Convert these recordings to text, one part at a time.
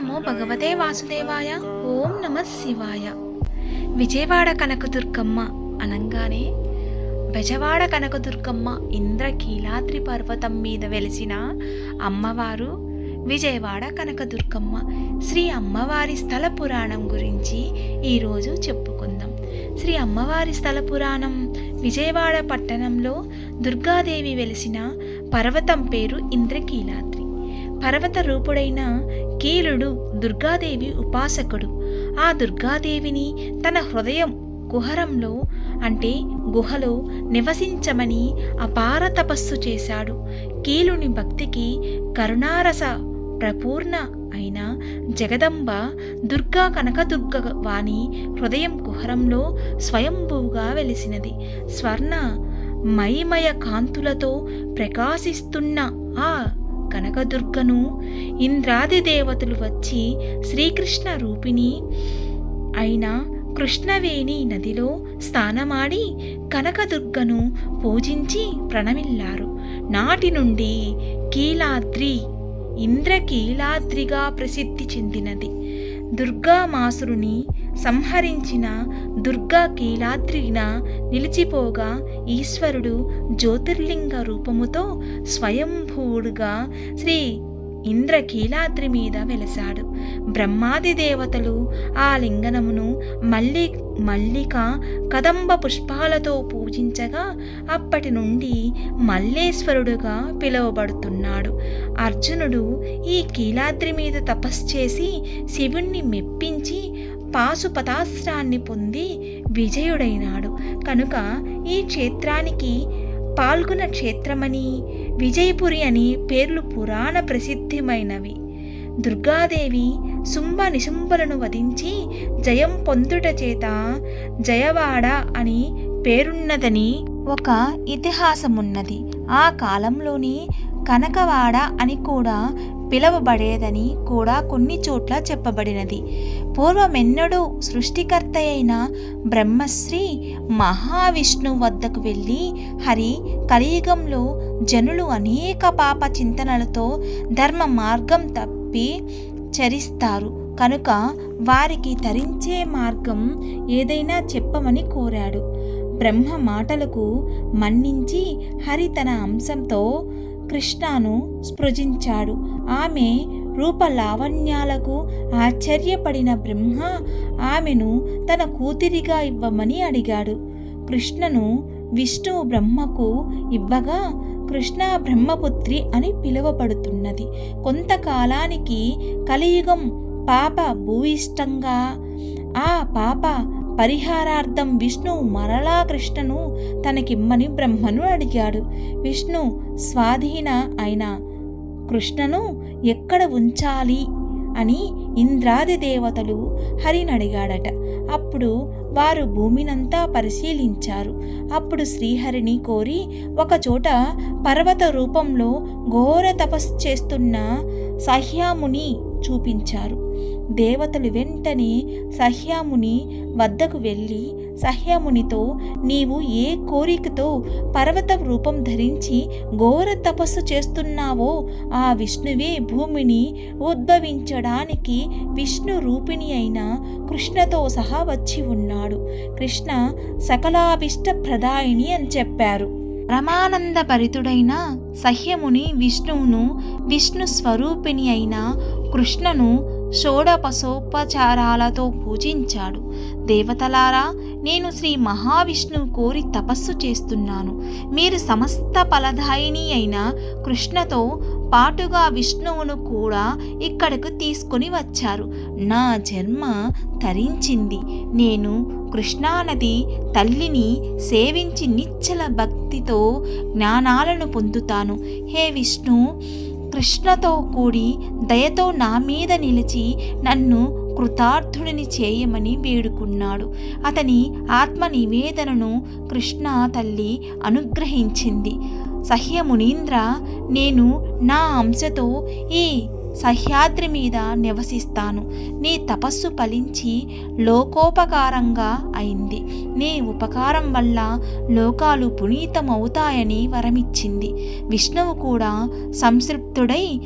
నమో భగవతే వాసుదేవాయ ఓం నమ శివాయ విజయవాడ కనకదుర్గమ్మ అనంగానే బెజవాడ కనకదుర్గమ్మ ఇంద్రకీలాద్రి పర్వతం మీద వెలిసిన అమ్మవారు విజయవాడ కనకదుర్గమ్మ శ్రీ అమ్మవారి స్థల పురాణం గురించి ఈరోజు చెప్పుకుందాం శ్రీ అమ్మవారి స్థల పురాణం విజయవాడ పట్టణంలో దుర్గాదేవి వెలిసిన పర్వతం పేరు ఇంద్రకీలాద్రి పర్వత రూపుడైన కీలుడు దుర్గాదేవి ఉపాసకుడు. ఆ దుర్గాదేవిని తన హృదయం కుహరంలో అంటే గుహలో నివసించమని అపార తపస్సు చేశాడు. కీలుని భక్తికి కరుణారస ప్రపూర్ణ అయిన జగదంబ దుర్గా కనకదుర్గ వాణి హృదయం కుహరంలో స్వయంభువుగా వెలిసినది. స్వర్ణ మైమయ కాంతులతో ప్రకాశిస్తున్న ఆ కనకదుర్గను ఇంద్రాది దేవతలు వచ్చి శ్రీకృష్ణ రూపిణి అయిన కృష్ణవేణి నదిలో స్నానమాడి కనకదుర్గను పూజించి ప్రణమిల్లారు. నాటి నుండి కీలాద్రి ఇంద్రకీలాద్రిగా ప్రసిద్ధి చెందినది. దుర్గామాసురుని సంహరించిన దుర్గా కీలాద్రిన నిలిచిపోగా ఈశ్వరుడు జ్యోతిర్లింగ రూపముతో స్వయంభూడుగా శ్రీ ఇంద్రకీలాద్రి మీద వెలసాడు. బ్రహ్మాది దేవతలు ఆ లింగనమును మల్లి మల్లిక కదంబ పుష్పాలతో పూజించగా అప్పటి నుండి మల్లేశ్వరుడుగా పిలువబడుతున్నాడు. అర్జునుడు ఈ కీలాద్రి మీద తపస్సు చేసి శివుణ్ణి మెప్పించి పాశుపతాస్త్రాన్ని పొంది విజయుడైనాడు. కనుక ఈ క్షేత్రానికి పాల్గొన క్షేత్రమని విజయపురి అని పేర్లు పురాణ ప్రసిద్ధమైనవి. దుర్గాదేవి శుంభ నిశుంభలను వధించి జయం పొందుట చేత జయవాడ అని పేరున్నదని ఒక ఇతిహాసమున్నది. ఆ కాలంలోని కనకవాడ అని కూడా పిలవబడేదని కూడా కొన్ని చోట్ల చెప్పబడినది. పూర్వమెన్నడూ సృష్టికర్త అయిన బ్రహ్మశ్రీ మహావిష్ణు వద్దకు వెళ్ళి హరి కలియుగంలో జనులు అనేక పాప చింతనలతో ధర్మ మార్గం తప్పి చరిస్తారు. కనుక వారికి తరించే మార్గం ఏదైనా చెప్పమని కోరాడు. బ్రహ్మ మాటలకు మన్నించి హరి తన అంశంతో కృష్ణను స్పృజించాడు. ఆమె రూపలావణ్యాలకు ఆశ్చర్యపడిన బ్రహ్మ ఆమెను తన కూతురిగా ఇవ్వమని అడిగాడు. కృష్ణను విష్ణువు బ్రహ్మకు ఇవ్వగా కృష్ణ బ్రహ్మపుత్రి అని పిలువబడుతున్నది. కొంతకాలానికి కలియుగం పాప భూయిష్టంగా ఆ పాప పరిహారార్థం విష్ణు మరలా కృష్ణను తనకిమ్మని బ్రహ్మను అడిగాడు. విష్ణు స్వాధీన అయిన కృష్ణను ఎక్కడ ఉంచాలి అని ఇంద్రాది దేవతలు హరిని అడిగాడట. అప్పుడు వారు భూమినంతా పరిశీలించారు. అప్పుడు శ్రీహరిని కోరి ఒకచోట పర్వత రూపంలో ఘోర తపస్సు చేస్తున్న సహ్యాముని చూపించారు. దేవతలు వెంటనే సహ్యాముని వద్దకు వెళ్ళి సహ్యామునితో నీవు ఏ కోరికతో పర్వత రూపం ధరించి ఘోర తపస్సు చేస్తున్నావో ఆ విష్ణువే భూమిని ఉద్భవించడానికి విష్ణు రూపిణి అయిన కృష్ణతో సహా వచ్చి ఉన్నాడు. కృష్ణ సకలాభిష్ట ప్రదాయిని అని చెప్పారు. రమానంద భరితుడైన సహ్యముని విష్ణువును విష్ణు స్వరూపిణి అయిన కృష్ణను షోడపసోపచారాలతో పూజించాడు. దేవతలారా నేను శ్రీ మహావిష్ణువు కోరి తపస్సు చేస్తున్నాను. మీరు సమస్త ఫలదాయిని అయిన కృష్ణతో పాటుగా విష్ణువును కూడా ఇక్కడకు తీసుకొని వచ్చారు. నా జన్మ తరించింది. నేను కృష్ణానది తల్లిని సేవించి నిచ్చల భక్తితో జ్ఞానాలను పొందుతాను. హే విష్ణు కృష్ణతో కూడి దయతో నా మీద నిలిచి నన్ను కృతార్థుడిని చేయమని వేడుకున్నాడు. అతని ఆత్మ నివేదనను కృష్ణ తల్లి అనుగ్రహించింది. సహ్యమునీంద్ర నేను నా అంశతో ఈ సహ్యాద్రి మీద నివసిస్తాను. నీ తపస్సు ఫలించి లోకోపకారంగా అయింది. నీ ఉపకారం వల్ల లోకాలు పునీతమవుతాయని వరమిచ్చింది. విష్ణువు కూడా సంతృప్తుడై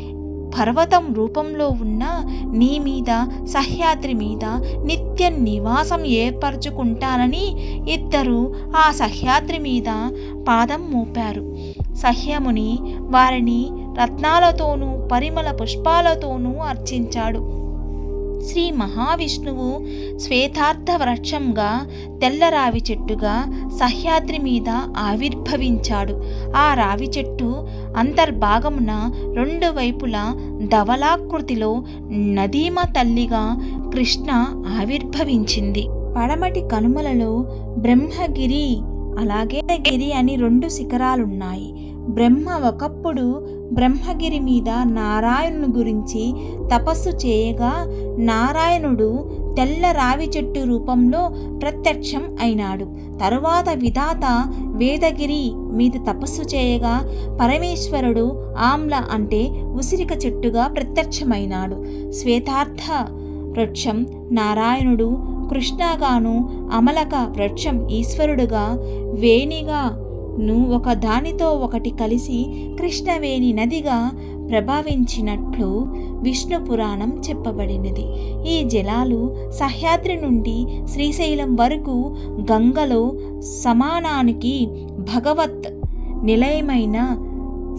పర్వతం రూపంలో ఉన్న నీ మీద సహ్యాద్రి మీద నిత్య నివాసం ఏర్పరచుకుంటానని ఇద్దరు ఆ సహ్యాద్రి మీద పాదం మోపారు. సహ్యముని వారిని రత్నాలతోనూ పరిమళ పుష్పాలతోనూ అర్చించాడు. శ్రీ మహావిష్ణువు శ్వేతార్థ వృక్షంగా తెల్లరావి చెట్టుగా సహ్యాద్రి మీద ఆవిర్భవించాడు. ఆ రావి చెట్టు అంతర్భాగమున రెండు వైపులా ధవలాకృతిలో నదీమ తల్లిగా కృష్ణ ఆవిర్భవించింది. పడమటి కనుమలలో బ్రహ్మగిరి అలాగే గిరి అని రెండు శిఖరాలున్నాయి. బ్రహ్మ ఒకప్పుడు బ్రహ్మగిరి మీద నారాయణుని గురించి తపస్సు చేయగా నారాయణుడు తెల్ల రావి చెట్టు రూపంలో ప్రత్యక్షం అయినాడు. తరువాత విధాత వేదగిరి మీద తపస్సు చేయగా పరమేశ్వరుడు ఆమ్ల అంటే ఉసిరిక చెట్టుగా ప్రత్యక్షమైనాడు. శ్వేతార్థ వృక్షం నారాయణుడు కృష్ణగాను అమలక వృక్షం ఈశ్వరుడుగా వేణిగా ను ఒక దానితో ఒకటి కలిసి కృష్ణవేణి నదిగా ప్రభావించినట్లు విష్ణు పురాణం చెప్పబడినది. ఈ జలాలు సహ్యాద్రి నుండి శ్రీశైలం వరకు గంగలో సమానానికి భగవత్ నిలయమైన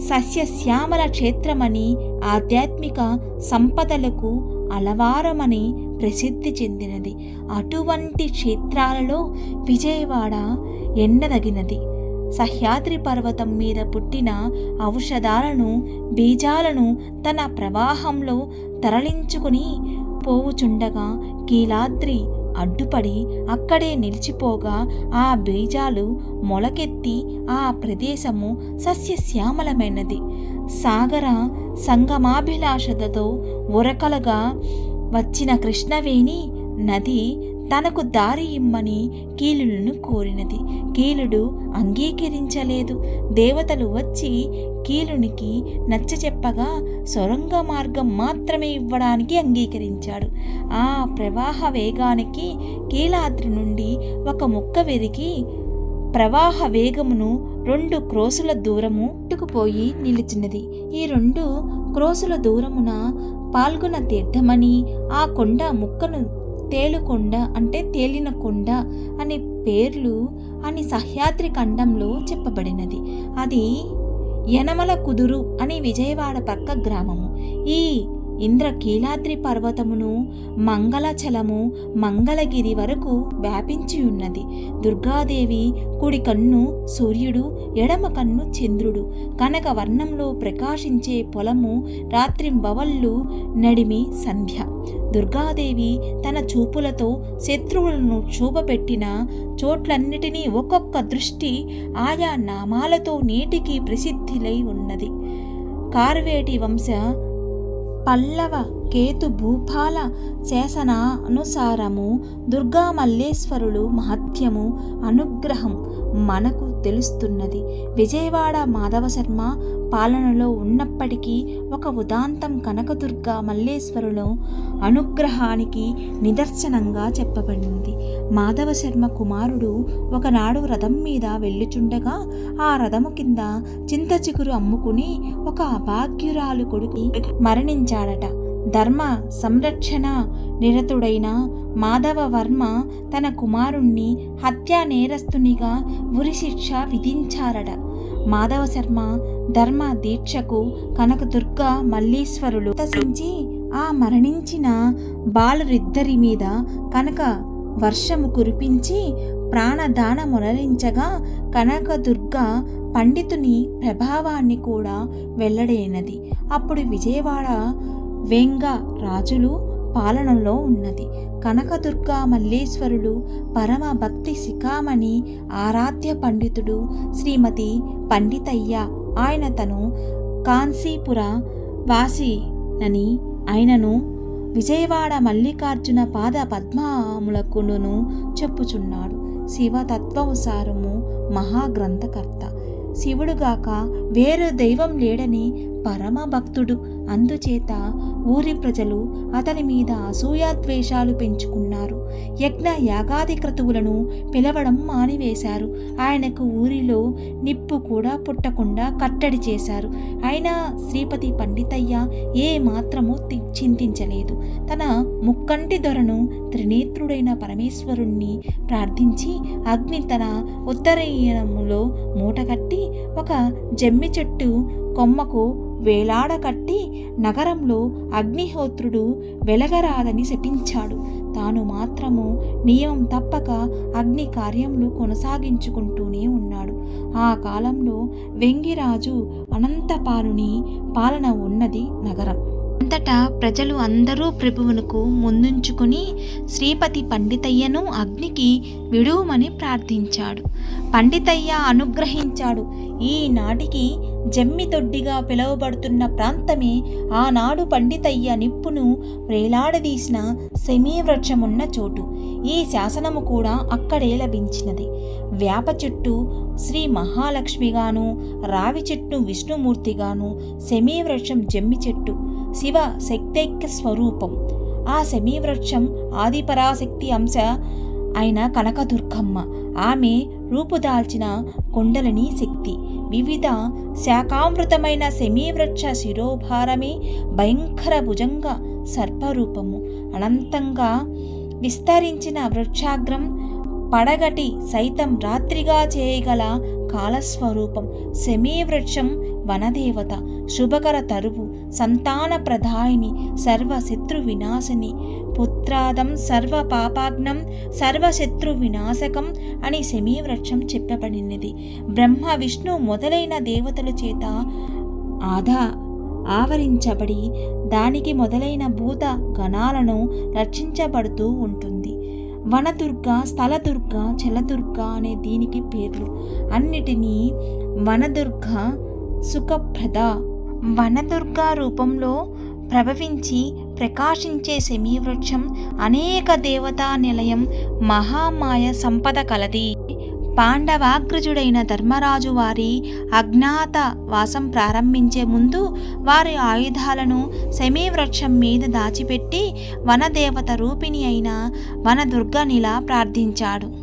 సస్యశ్యామల క్షేత్రమని ఆధ్యాత్మిక సంపదలకు అలవారమని ప్రసిద్ధి చెందినది. అటువంటి క్షేత్రాలలో విజయవాడ ఎండదగినది సహ్యాద్రి పర్వతం మీద పుట్టిన ఔషధాలను బీజాలను తన ప్రవాహంలో తరలించుకుని పోవుచుండగా కీలాద్రి అడ్డుపడి అక్కడే నిలిచిపోగా ఆ బీజాలు మొలకెత్తి ఆ ప్రదేశము సస్యశ్యామలమైనది. సాగర సంగమాభిలాషతతో ఉరకలుగా వచ్చిన కృష్ణవేణి నది తనకు దారి ఇమ్మని కీలులను కోరినది. కీలుడు అంగీకరించలేదు. దేవతలు వచ్చి కీలునికి నచ్చ చెప్పగా సొరంగ మార్గం మాత్రమే ఇవ్వడానికి అంగీకరించాడు. ఆ ప్రవాహ వేగానికి కీలాద్రి నుండి ఒక ముక్క వెరిగి ప్రవాహ వేగమును రెండు క్రోసుల దూరము టుకుపోయి నిలిచినది. ఈ రెండు క్రోసుల దూరమున పాల్గొన తీర్థమని ఆ కొండ ముక్కను తేలుకొండ అంటే తేలిన కొండ అనే పేర్లు అని సహ్యాద్రి ఖండంలో చెప్పబడినది. అది యనమల కుదురు అని విజయవాడ పక్క గ్రామము. ఈ ఇంద్రకీలాద్రి పర్వతమును మంగళచలము మంగళగిరి వరకు వ్యాపించి ఉన్నది. దుర్గాదేవి కుడి కన్ను సూర్యుడు ఎడమ కన్ను చంద్రుడు. కనక వర్ణంలో ప్రకాశించే పొలము రాత్రింబవళ్ళు నడిమి సంధ్య. దుర్గాదేవి తన చూపులతో శత్రువులను చూపబెట్టిన చోట్లన్నిటినీ ఒక్కొక్క దృష్టి ఆయా నామాలతో నేటికి ప్రసిద్ధిలై ఉన్నది. కార్వేటి వంశ పల్లవ కేతు భూపాల శాసనానుసారము దుర్గా మల్లేశ్వరులు మహత్యము అనుగ్రహం మనకు తెలుస్తున్నది. విజయవాడ మాధవశర్మ పాలనలో ఉన్నప్పటికీ ఒక ఉదాంతం కనకదుర్గ మల్లేశ్వరులు అనుగ్రహానికి నిదర్శనంగా చెప్పబడింది. మాధవశర్మ కుమారుడు ఒకనాడు రథం మీద వెళ్ళుచుండగా ఆ రథము కింద చింత చిగురు అమ్ముకుని ఒక అభాగ్యురాలు కొడుకు మరణించాడట. ధర్మ సంరక్షణ నిరతుడైన మాధవ వర్మ తన కుమారుణ్ణి హత్యా నేరస్తునిగా ఉరిశిక్ష విధించారట. మాధవ శర్మ ధర్మ దీక్షకు కనకదుర్గ మల్లీశ్వరులు దశించి ఆ మరణించిన బాలురిద్దరి మీద కనక వర్షము కురిపించి ప్రాణదాన మొనరించగా కనకదుర్గ పండితుని ప్రభావాన్ని కూడా వెల్లడైనది. అప్పుడు విజయవాడ వెంగ రాజులు పాలనలో ఉన్నది. కనకదుర్గ మల్లేశ్వరులు పరమ భక్తి శిఖామణి ఆరాధ్య పండితుడు శ్రీమతి పండితయ్య. ఆయన తను కాన్సీపుర వాసినని ఆయనను విజయవాడ మల్లికార్జున పాద పద్మములకును చెప్పుచున్నాడు. శివతత్వముసారము మహాగ్రంథకర్త. శివుడుగాక వేరు దైవం లేడని పరమ భక్తుడు అందుచేత ఊరి ప్రజలు అతని మీద అసూయాద్వేషాలు పెంచుకున్నారు. యజ్ఞ యాగాది క్రతువులను పిలవడం మానివేశారు. ఆయనకు ఊరిలో నిప్పు కూడా పుట్టకుండా కట్టడి చేశారు. అయినా శ్రీపతి పండితయ్య ఏ మాత్రము చింతించలేదు. తన ముక్కంటి దొరను త్రినేత్రుడైన పరమేశ్వరుణ్ణి ప్రార్థించి అగ్ని తన ఉత్తరీయములో మూటగట్టి ఒక జమ్మి చెట్టు కొమ్మకు వేలాడకట్టి నగరంలో అగ్నిహోత్రుడు వెలగరాదని శపించాడు. తాను మాత్రము నియమం తప్పక అగ్ని కార్యములు కొనసాగించుకుంటూనే ఉన్నాడు. ఆ కాలంలో వెంగిరాజు అనంతపాలుని పాలన ఉన్నది నగరం. అంతటా ప్రజలు అందరూ ప్రభువునకు ముందుంచుకుని శ్రీపతి పండితయ్యను అగ్నికి విడువమని ప్రార్థించాడు. పండితయ్య అనుగ్రహించాడు. ఈనాటికి జమ్మితొడ్డిగా పిలువబడుతున్న ప్రాంతమే ఆనాడు పండితయ్య నిప్పును వేలాడదీసిన సెమీవృక్షమున్న చోటు. ఈ శాసనము కూడా అక్కడే లభించినది. వేప చెట్టు శ్రీ మహాలక్ష్మిగాను రావి చెట్టు విష్ణుమూర్తిగాను సెమీవృక్షం జమ్మి చెట్టు శివ శక్తైక్య స్వరూపం. ఆ సెమీవృక్షం ఆదిపరాశక్తి అంశ అయిన కనకదుర్గమ్మ. ఆమె రూపుదాల్చిన కొండలని శక్తి. వివిధ శాకామృతమైన సెమీవృక్ష శిరోభారమే భయంకర భుజంగ సర్పరూపము. అనంతంగా విస్తరించిన వృక్షాగ్రం పడగటి సైతం రాత్రిగా చేయగల కాలస్వరూపం. సెమీవృక్షం వనదేవత. శుభకర తరువు. సంతాన ప్రదాయిని సర్వశత్రు వినాశని పుత్రాదం సర్వ పాపాగ్నం సర్వశత్రు వినాశకం అని సెమీవృక్షం చెప్పబడినది. బ్రహ్మ విష్ణు మొదలైన దేవతల చేత ఆధా ఆవరించబడి దానికి మొదలైన భూత గణాలను రక్షించబడుతూ ఉంటుంది. వనదుర్గ స్థలదుర్గ చలదుర్గ అనే దీనికి పేర్లు. అన్నిటినీ వనదుర్గ సుఖప్రద వనదుర్గ రూపంలో ప్రభవించి ప్రకాశించే సెమీవృక్షం అనేక దేవతా నిలయం మహామాయ సంపద కలది. పాండవాగ్రజుడైన ధర్మరాజు వారి అజ్ఞాత వాసం ప్రారంభించే ముందు వారి ఆయుధాలను సెమీవృక్షం మీద దాచిపెట్టి వనదేవత రూపిణి అయిన వనదుర్గనిలా ప్రార్థించాడు.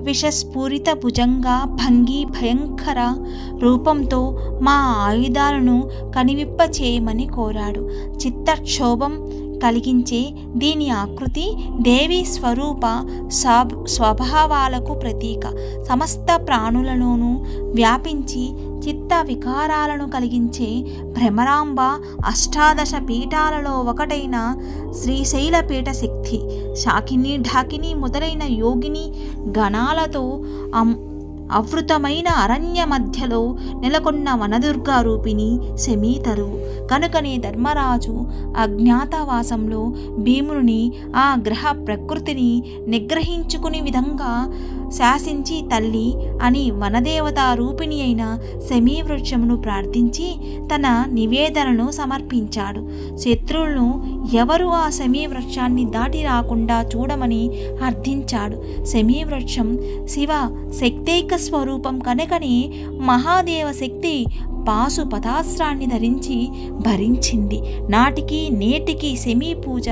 విషస్ఫూరిత భుజంగా భంగి భయంకర రూపంతో మా ఆయుధాలను కనివిప్ప చేయమని కోరాడు. చిత్తక్షోభం కలిగించే దీని ఆకృతి దేవి స్వరూప స్వ- స్వభావాలకు ప్రతీక. సమస్త ప్రాణులలోనూ వ్యాపించి చిత్త వికారాలను కలిగించే భ్రమరాంబ అష్టాదశ పీఠాలలో ఒకటైన శ్రీశైలపీఠ శక్తి. శాకిని ఢాకిని మొదలైన యోగిని గణాలతో అవృతమైన అరణ్య మధ్యలో నెలకొన్న వనదుర్గా రూపిణి శమీతరు కనుకనే ధర్మరాజు అజ్ఞాతవాసంలో భీముని ఆ గ్రహ ప్రకృతిని నిగ్రహించుకుని విధంగా శాసించి తల్లి అని వనదేవత రూపిణి అయిన శమీవృక్షమును ప్రార్థించి తన నివేదనను సమర్పించాడు. శత్రువులను ఎవరు ఆ శమీవృక్షాన్ని దాటి రాకుండా చూడమని అర్థించాడు. శమీవృక్షం శివ శక్తైక స్వరూపం కనుకని మహాదేవ శక్తి పాసు పదాస్త్రాన్ని ధరించి భరించింది. నాటికి నేటికి సెమీ పూజ.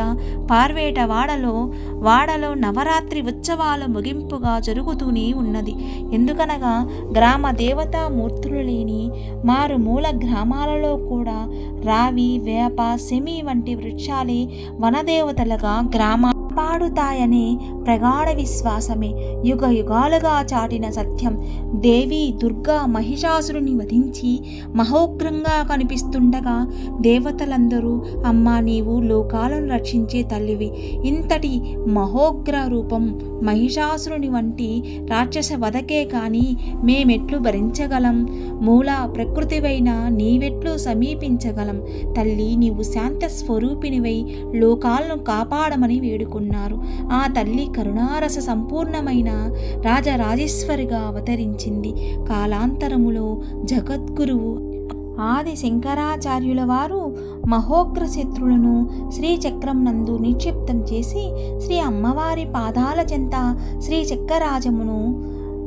పార్వేటవాడలో వాడలో వాడలో నవరాత్రి ఉత్సవాల ముగింపుగా జరుగుతూనే ఉన్నది. ఎందుకనగా గ్రామ దేవతా మూర్తులు లేని మారుమూల గ్రామాలలో కూడా రావి వేప సెమి వంటి వృక్షాలే వనదేవతలుగా గ్రామ కాపాడుతాయనే ప్రగాఢ విశ్వాసమే. యుగ యుగాలుగా చాటిన సత్యం. దేవి దుర్గా మహిషాసురుని వధించి మహోగ్రంగా కనిపిస్తుండగా దేవతలందరూ అమ్మా నీవు లోకాలను రక్షించే తల్లివి. ఇంతటి మహోగ్ర రూపం మహిషాసురుని వంటి రాక్షస వధకే కాని మేమెట్లు భరించగలం. మూల ప్రకృతివైన నీవెట్లు సమీపించగలం. తల్లి నీవు శాంత స్వరూపినివై లోకాలను కాపాడమని ఉన్నారు. ఆ తల్లి కరుణారస సంపూర్ణమైన రాజరాజేశ్వరిగా అవతరించింది. కాలాంతరములో జగద్గురువు ఆది శంకరాచార్యుల వారు మహోగ్ర శత్రులను శ్రీచక్రం నందు నిక్షిప్తం చేసి శ్రీ అమ్మవారి పాదాల చెంత శ్రీచక్రరాజమును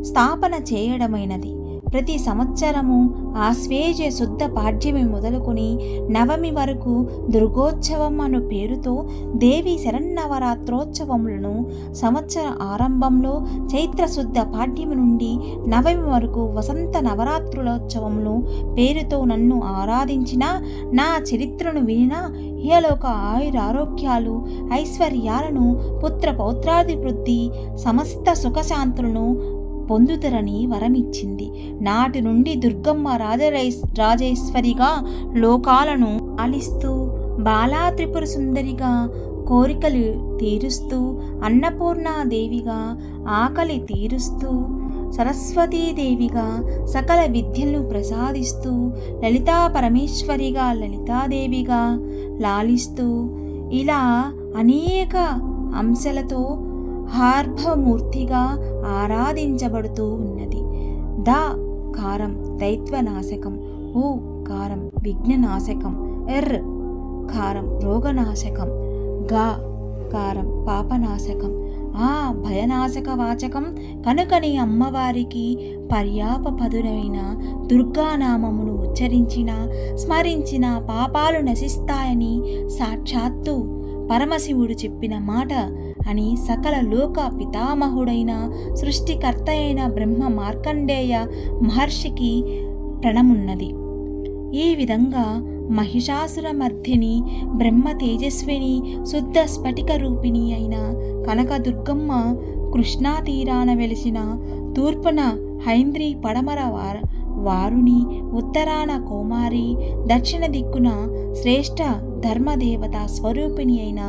స్థాపన చేయడమైనది. ప్రతి సంవత్సరము ఆశ్వేజ శుద్ధ పాఠ్యమి మొదలుకొని నవమి వరకు దుర్గోత్సవం అను పేరుతో దేవి శరన్నవరాత్రోత్సవములను సంవత్సర ఆరంభంలో చైత్ర శుద్ధ పాడ్యమి నుండి నవమి వరకు వసంత నవరాత్రులోత్సవములు పేరుతో నన్ను ఆరాధించిన నా చరిత్రను వినినా ఇహలోక ఆయురారోగ్యాలు ఐశ్వర్యాలను పుత్ర పౌత్రాదివృద్ధి సమస్త సుఖశాంతులను పొందుతరని వరమిచ్చింది. నాటి నుండి దుర్గమ్మ రాజరై రాజేశ్వరిగా లోకాలను ఆలిస్తూ బాలా త్రిపుర సుందరిగా కోరికలు తీరుస్తూ అన్నపూర్ణాదేవిగా ఆకలి తీరుస్తూ సరస్వతీదేవిగా సకల విద్యలను ప్రసాదిస్తూ లలితా పరమేశ్వరిగా లలితాదేవిగా లాలిస్తూ ఇలా అనేక అంశాలతో హార్భమూర్తిగా ఆరాధించబడుతూ ఉన్నది. ద కారం దైత్వనాశకం ఓ కారం విఘ్ననాశకం ఎర్ కారం రోగనాశకం గా కారం పాపనాశకం. ఆ భయనాశక వాచకం కనుకని అమ్మవారికి పర్యాపదునైన దుర్గానామమును ఉచ్చరించిన స్మరించిన పాపాలు నశిస్తాయని సాక్షాత్తు పరమశివుడు చెప్పిన మాట అని సకల లోక పితామహుడైన సృష్టికర్త అయిన బ్రహ్మ మార్కండేయ మహర్షికి ప్రణమున్నది. ఈ విధంగా మహిషాసుర మర్ధిని బ్రహ్మ తేజస్విని శుద్ధ స్ఫటిక రూపిణి అయిన కనకదుర్గమ్మ కృష్ణా తీరాన వెలిసిన తూర్పున హైంద్రి పడమర వార వారుని ఉత్తరాన కోమారి దక్షిణ దిక్కున శ్రేష్ఠ ధర్మదేవత స్వరూపిణి అయిన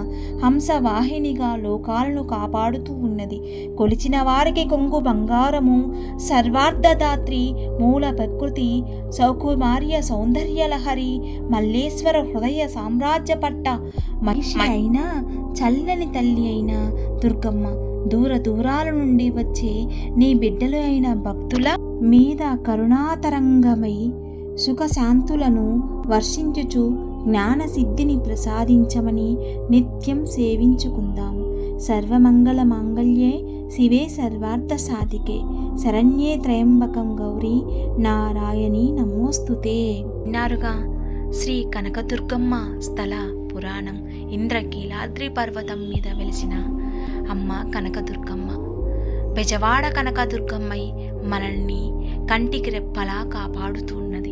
హంసవాహినిగా లోకాలను కాపాడుతూ ఉన్నది. కొలిచిన వారికి కొంగు బంగారము సర్వార్ధదాత్రి మూల ప్రకృతి సౌకుమార్య సౌందర్యలహరి మల్లేశ్వర హృదయ సామ్రాజ్య పట్ట మనిషి అయిన చల్లని తల్లి అయిన దుర్గమ్మ దూర దూరాల నుండి వచ్చే నీ బిడ్డలు అయిన భక్తుల మీద కరుణాతరంగమై సుఖశాంతులను వర్షించుచు జ్ఞానసిద్ధిని ప్రసాదించమని నిత్యం సేవించుకుందాము సర్వమంగళ మాంగళ్యే శివే సర్వార్థ సాధికే శరణ్యే త్రయంబకం గౌరీ. నారాయణి నమోస్తుతే. విన్నారుగా? శ్రీ కనకదుర్గమ్మ స్థల పురాణం ఇంద్రకీలాద్రి పర్వతం మీద వెలిసిన అమ్మ కనకదుర్గమ్మ. బెజవాడ కనకదుర్గమ్మై మనల్ని కంటికి రెప్పలా కాపాడుతూ ఉన్నది.